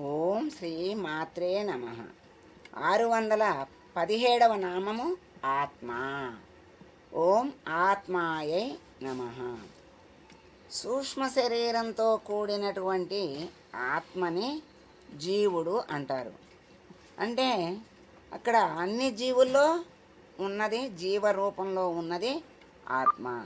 ఓం శ్రీ మాత్రే నమ. ఆరు వందల పదిహేడవ నామము ఆత్మ. ఓం ఆత్మాయై నమ. సూక్ష్మ శరీరంతో కూడినటువంటి ఆత్మని జీవుడు అంటారు. అంటే అక్కడ అన్ని జీవుల్లో ఉన్నది జీవ రూపంలో ఉన్నది ఆత్మ.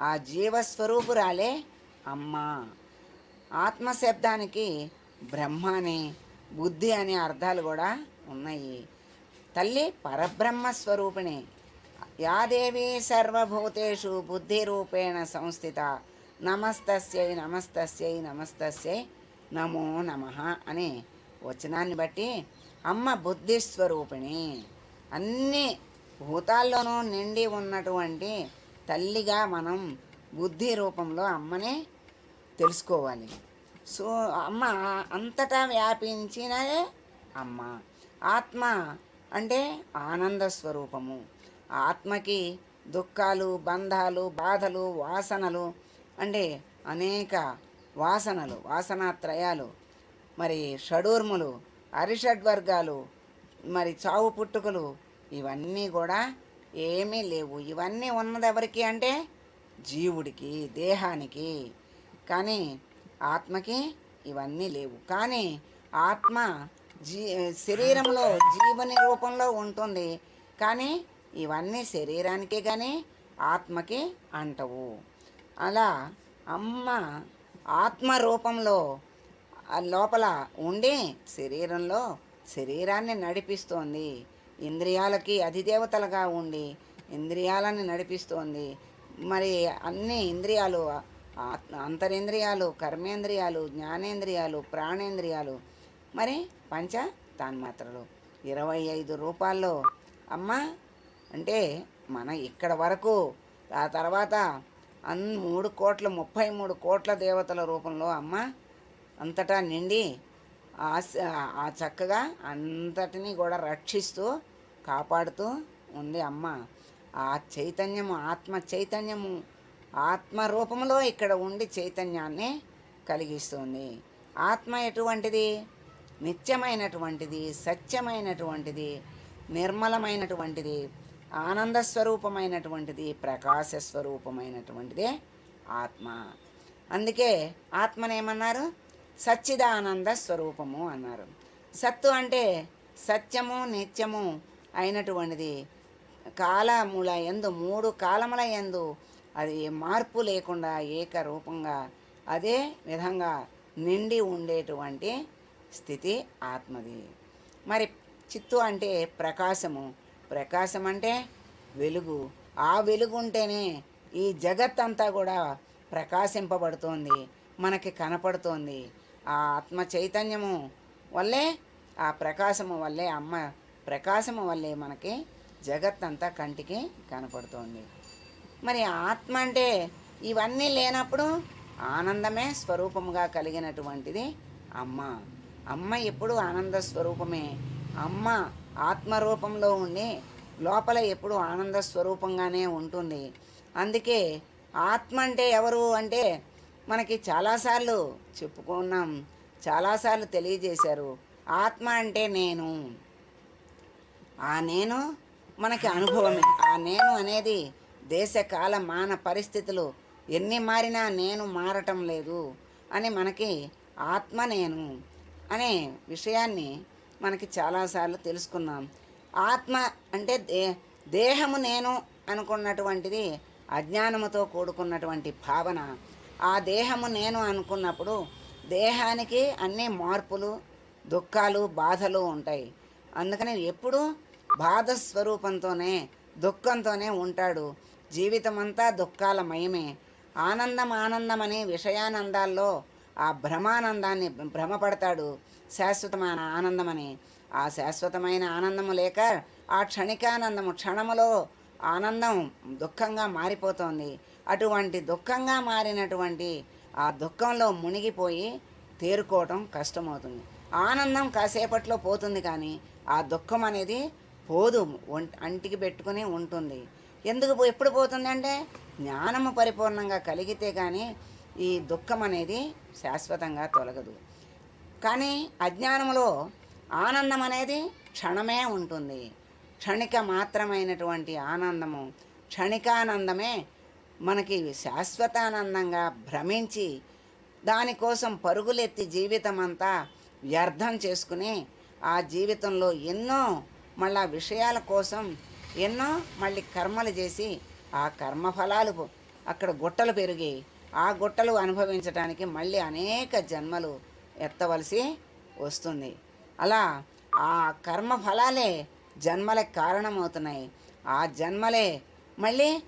ఆ జీవస్వరూపురాలే అమ్మ. ఆత్మ శబ్దానికి బ్రహ్మ అని బుద్ధి అనే అర్థాలు కూడా ఉన్నాయి. తల్లి పరబ్రహ్మ స్వరూపిణి. యాదేవి సర్వభూతేషు బుద్ధి రూపేణ సంస్థిత. నమస్తస్యై నమస్తస్యై నమస్తస్యై నమో నమ అని వచనాన్ని బట్టి అమ్మ బుద్ధి స్వరూపిణి. అన్ని భూతాల్లోనూ నిండి ఉన్నటువంటి తల్లిగా మనం బుద్ధి రూపంలో అమ్మని తెలుసుకోవాలి. సో అమ్మ అంతటా వ్యాపించినదే అమ్మ. ఆత్మ అంటే ఆనంద స్వరూపము. ఆత్మకి దుఃఖాలు బంధాలు బాధలు వాసనలు అంటే అనేక వాసనలు వాసనాత్రయాలు. మరి షడూర్ములు అరిషడ్వర్గాలు మరి చావు పుట్టుకలు ఇవన్నీ కూడా ఏమీ లేవు. ఇవన్నీ ఉన్నది ఎవరికి అంటే జీవుడికి దేహానికి. కానీ ఆత్మకి ఇవన్నీ లేవు. కానీ ఆత్మ జీ శరీరంలో జీవని రూపంలో ఉంటుంది. కానీ ఇవన్నీ శరీరానికే కానీ ఆత్మకి అంటవు. అలా అమ్మ ఆత్మ రూపంలో ఆ లోపల ఉండి శరీరంలో శరీరాన్ని నడిపిస్తోంది. ఇంద్రియాలకి అధిదేవతలుగా ఉండి ఇంద్రియాలని నడిపిస్తోంది. మరి అన్ని ఇంద్రియాలు అంతరేంద్రియాలు కర్మేంద్రియాలు జ్ఞానేంద్రియాలు ప్రాణేంద్రియాలు. మరి? పంచ తాన్మాత్రలు. ఇరవై ఐదు రూపాల్లో. అమ్మ అంటే మన ఇక్కడ వరకు ఆ తర్వాత అన్ మూడు కోట్ల ముప్పై మూడు కోట్ల దేవతల రూపంలో అమ్మ అంతటా నిండి ఆ ఆ చక్కగా అంతటిని కూడా రక్షిస్తూ కాపాడుతూ ఉంది అమ్మ. ఆ చైతన్యము ఆత్మ చైతన్యము ఆత్మ రూపంలో ఇక్కడ ఉండి చైతన్యాన్ని కలిగిస్తుంది. ఆత్మ ఎటువంటిది? నిత్యమైనటువంటిది సత్యమైనటువంటిది నిర్మలమైనటువంటిది ఆనంద స్వరూపమైనటువంటిది ప్రకాశ స్వరూపమైనటువంటిదే ఆత్మ. అందుకే ఆత్మనేమన్నారు సచ్చిదానంద స్వరూపము అన్నారు. సత్తు అంటే సత్యము నిత్యము అయినటువంటిది. కాలముల ఎందు మూడు కాలముల ఎందు అది మార్పు లేకుండా ఏకరూపంగా అదే విధంగా నిండి ఉండేటువంటి స్థితి ఆత్మది. మరి చిత్తు అంటే ప్రకాశము. ప్రకాశం అంటే వెలుగు. ఆ వెలుగు ఉంటేనే ఈ జగత్ అంతా కూడా ప్రకాశింపబడుతోంది మనకి కనపడుతోంది. ఆ ఆత్మ చైతన్యము వల్లే ఆ ప్రకాశము వల్లే అమ్మ ప్రకాశము వల్లే మనకి జగత్ అంతా కంటికి కనపడుతోంది. మరి ఆత్మ అంటే ఇవన్నీ లేనప్పుడు ఆనందమే స్వరూపముగా కలిగినటువంటిది అమ్మ. అమ్మ ఎప్పుడు ఆనంద స్వరూపమే. అమ్మ ఆత్మరూపంలో ఉండి లోపల ఎప్పుడు ఆనంద స్వరూపంగానే ఉంటుంది. అందుకే ఆత్మ అంటే ఎవరు అంటే మనకి చాలాసార్లు చెప్పుకున్నాం చాలాసార్లు తెలియజేశారు. ఆత్మ అంటే నేను. ఆ నేను మనకి అనుభవమే. ఆ నేను అనేది దేశకాల మాన పరిస్థితులు ఎన్ని మారినా నేను మారటం లేదు అని మనకి ఆత్మ నేను అనే విషయాన్ని మనకి చాలాసార్లు తెలుసుకున్నాం. ఆత్మ అంటే దే దేహము నేను అనుకున్నటువంటిది అజ్ఞానముతో కూడుకున్నటువంటి భావన. ఆ దేహము నేను అనుకున్నప్పుడు దేహానికి అన్ని మార్పులు దుఃఖాలు బాధలు ఉంటాయి. అందుకని ఎప్పుడూ బాధ స్వరూపంతోనే దుఃఖంతోనే ఉంటాడు. జీవితం అంతా దుఃఖాలమయమే. ఆనందం ఆనందం విషయానందాల్లో ఆ భ్రమానందాన్ని భ్రమపడతాడు శాశ్వతమైన ఆనందమని. ఆ శాశ్వతమైన ఆనందము లేక ఆ క్షణికానందము క్షణములో ఆనందం దుఃఖంగా మారిపోతోంది. అటువంటి దుఃఖంగా మారినటువంటి ఆ దుఃఖంలో మునిగిపోయి తేరుకోవటం కష్టమవుతుంది. ఆనందం కాసేపట్లో పోతుంది కానీ ఆ దుఃఖం అనేది పోదు అంటికి పెట్టుకుని ఉంటుంది. ఎందుకు ఎప్పుడు పోతుంది అంటే జ్ఞానము పరిపూర్ణంగా కలిగితే కానీ ఈ దుఃఖం అనేది శాశ్వతంగా తొలగదు. కానీ అజ్ఞానంలో ఆనందం అనేది క్షణమే ఉంటుంది. క్షణిక మాత్రమైనటువంటి ఆనందము క్షణికానందమే మనకి శాశ్వతానందంగా భ్రమించి దానికోసం పరుగులెత్తి జీవితం అంతా వ్యర్థం చేసుకుని ఆ జీవితంలో ఎన్నో మళ్ళా విషయాల కోసం ఎన్నో మళ్ళీ కర్మలు చేసి ఆ కర్మఫలాలు అక్కడ గుట్టలు పెరిగి ఆ గుట్టలు అనుభవించడానికి మళ్ళీ అనేక జన్మలు ఎత్తవలసి వస్తుంది. అలా ఆ కర్మ ఫలాలే జన్మలకు కారణమవుతున్నాయి. ఆ జన్మలే మళ్ళీ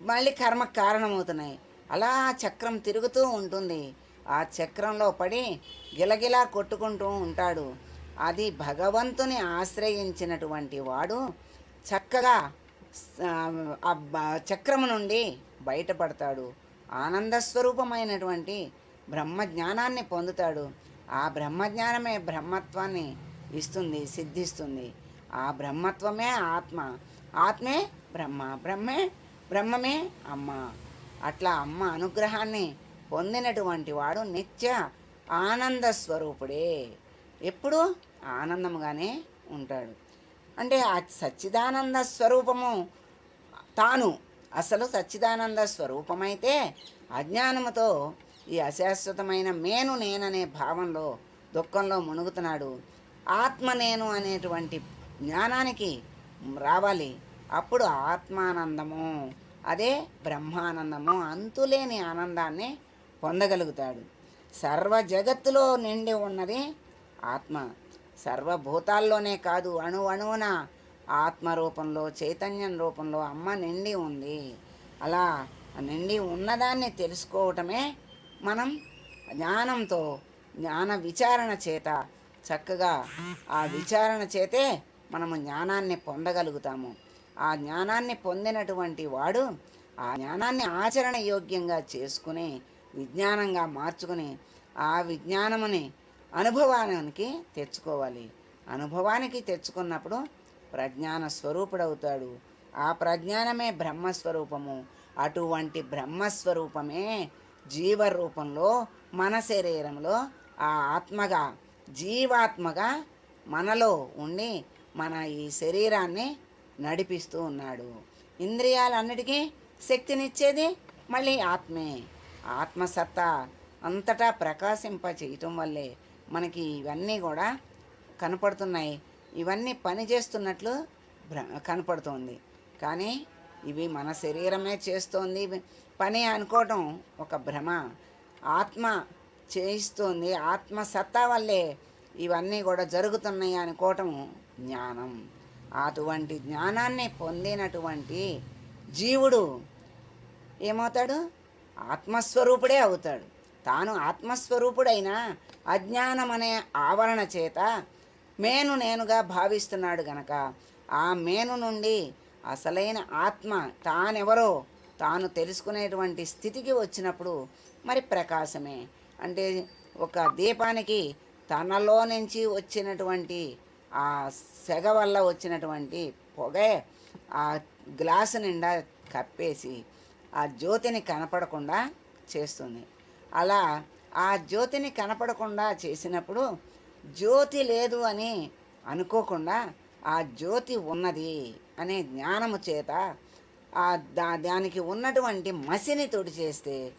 మళ్ళీ కర్మకు కారణమవుతున్నాయి. అలా చక్రం తిరుగుతూ ఉంటుంది. ఆ చక్రంలో పడి గిలగిలా కొట్టుకుంటూ ఉంటాడు. అది భగవంతుని ఆశ్రయించినటువంటి వాడు చక్కగా చక్రము నుండి బయటపడతాడు. ఆనందస్వరూపమైనటువంటి బ్రహ్మజ్ఞానాన్ని పొందుతాడు. ఆ బ్రహ్మజ్ఞానమే బ్రహ్మత్వాన్ని ఇస్తుంది సిద్ధిస్తుంది. ఆ బ్రహ్మత్వమే ఆత్మ. ఆత్మే బ్రహ్మ బ్రహ్మే బ్రహ్మమే అమ్మ. అట్లా అమ్మ అనుగ్రహాన్ని పొందినటువంటి వాడు నిత్య ఆనంద స్వరూపుడే ఎప్పుడూ ఆనందముగానే ఉంటాడు. అంటే ఆ సచ్చిదానంద స్వరూపము తాను. అసలు సచ్చిదానంద స్వరూపమైతే అజ్ఞానముతో ఈ అశాశ్వతమైన మేను నేననే భావంలో దుఃఖంలో మునుగుతున్నాడు. ఆత్మ నేను అనేటువంటి జ్ఞానానికి రావాలి. అప్పుడు ఆత్మానందము అదే బ్రహ్మానందము అంతులేని ఆనందాన్ని పొందగలుగుతాడు. సర్వ జగత్తులో నిండి ఉన్నది ఆత్మ. సర్వభూతాల్లోనే కాదు అణు అణువున ఆత్మ రూపంలో చైతన్యం రూపంలో అమ్మ నిండి ఉంది. అలా నిండి ఉన్నదాన్ని తెలుసుకోవటమే మనం జ్ఞానంతో జ్ఞాన విచారణ చేత చక్కగా ఆ విచారణ చేతే మనము జ్ఞానాన్ని పొందగలుగుతాము. ఆ జ్ఞానాన్ని పొందినటువంటి వాడు ఆ జ్ఞానాన్ని ఆచరణ యోగ్యంగా చేసుకుని విజ్ఞానంగా మార్చుకుని ఆ విజ్ఞానముని అనుభవానికి తెచ్చుకోవాలి. అనుభవానికి తెచ్చుకున్నప్పుడు ప్రజ్ఞాన స్వరూపుడవుతాడు. ఆ ప్రజ్ఞానమే బ్రహ్మస్వరూపము. అటువంటి బ్రహ్మస్వరూపమే జీవరూపంలో మన శరీరంలో ఆ ఆత్మగా జీవాత్మగా మనలో ఉండి మన ఈ శరీరాన్ని నడిపిస్తూ ఉన్నాడు. ఇంద్రియాలన్నిటికీ శక్తినిచ్చేది మళ్ళీ ఆత్మే. ఆత్మసత్తా అంతటా ప్రకాశింప చేయటం వల్లే మనకి ఇవన్నీ కూడా కనపడుతున్నాయి. ఇవన్నీ పని చేస్తున్నట్లు భ్ర కనపడుతోంది. కానీ ఇవి మన శరీరమే చేస్తోంది. పని అనుకోవటం ఒక భ్రమ. ఆత్మ చేయిస్తోంది. ఆత్మ సత్తా వల్లే ఇవన్నీ కూడా జరుగుతున్నాయి అనుకోవటం జ్ఞానం. అటువంటి జ్ఞానాన్ని పొందినటువంటి జీవుడు ఏమవుతాడు? ఆత్మస్వరూపుడే అవుతాడు. తాను ఆత్మస్వరూపుడైన అజ్ఞానం అనే ఆవరణ చేత మేను నేనుగా భావిస్తున్నాడు గనక. ఆ మేను నుండి అసలైన ఆత్మ తానెవరో తాను తెలుసుకునేటువంటి స్థితికి వచ్చినప్పుడు మరి ప్రకాశమే. అంటే ఒక దీపానికి తనలో నుంచి వచ్చినటువంటి ఆ సెగ వల్ల వచ్చినటువంటి పొగే ఆ గ్లాసు నిండా కప్పేసి ఆ జ్యోతిని కనపడకుండా చేస్తుంది. అలా ఆ జ్యోతిని కనపడకుండా చేసినప్పుడు జ్యోతి లేదు అని అనుకోకుండా ఆ జ్యోతి ఉన్నది అనే జ్ఞానము చేత ఆ దా దానికి ఉన్నటువంటి మసిని తొడి చేస్తే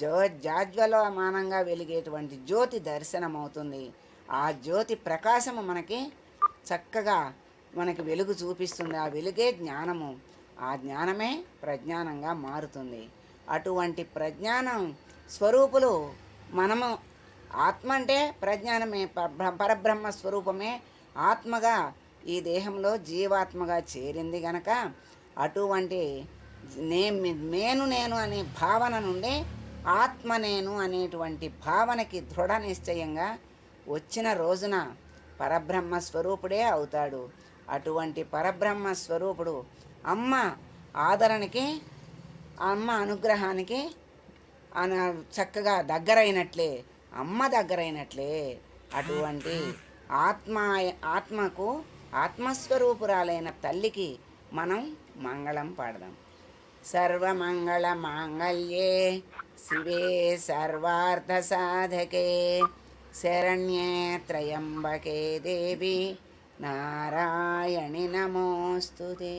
జో జాజ్వలమానంగా వెలిగేటువంటి జ్యోతి దర్శనమవుతుంది. ఆ జ్యోతి ప్రకాశము మనకి చక్కగా మనకి వెలుగు చూపిస్తుంది. ఆ వెలుగే జ్ఞానము. ఆ జ్ఞానమే ప్రజ్ఞానంగా మారుతుంది. అటువంటి ప్రజ్ఞానం స్వరూపులు మనము. ఆత్మ అంటే ప్రజ్ఞానమే పరబ్రహ్మ స్వరూపమే. ఆత్మగా ఈ దేహంలో జీవాత్మగా చేరింది గనక అటువంటి నే నేను నేను అనే భావన నుండి ఆత్మ నేను అనేటువంటి భావనకి దృఢ నిశ్చయంగా వచ్చిన రోజున పరబ్రహ్మ స్వరూపుడే అవుతాడు. అటువంటి పరబ్రహ్మ స్వరూపుడు అమ్మ ఆదరణకి అమ్మ అనుగ్రహానికి చక్కగా దగ్గరైనట్లే అమ్మ దగ్గరైనట్లే అటువంటి ఆత్మ ఆత్మకు ఆత్మస్వరూపురాలైన తల్లికి మనం మంగళం పాడదాం. సర్వమంగళ మాంగళ్యే శివే సర్వార్థ సాధకే శరణ్యే త్రయంబకే దేవి నారాయణి నమోస్తుతే.